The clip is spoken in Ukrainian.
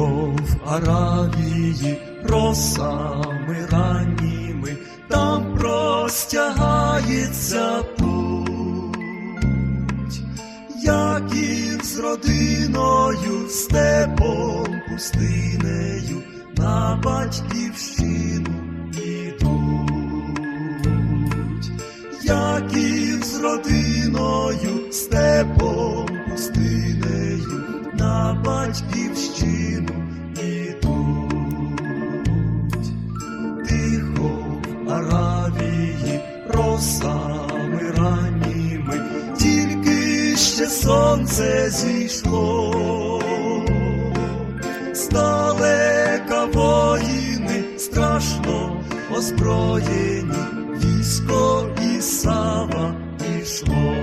Тихо в Аравії росами ранніми, там простягається путь, Яків з родиною, степом пустинею на батьківщину ідуть, Яків з родиною, степом пустинею на батьківщину голосами ранніми, тільки ще сонце зійшло, Здалека воїни страшно озброєні, військо і сава пішло.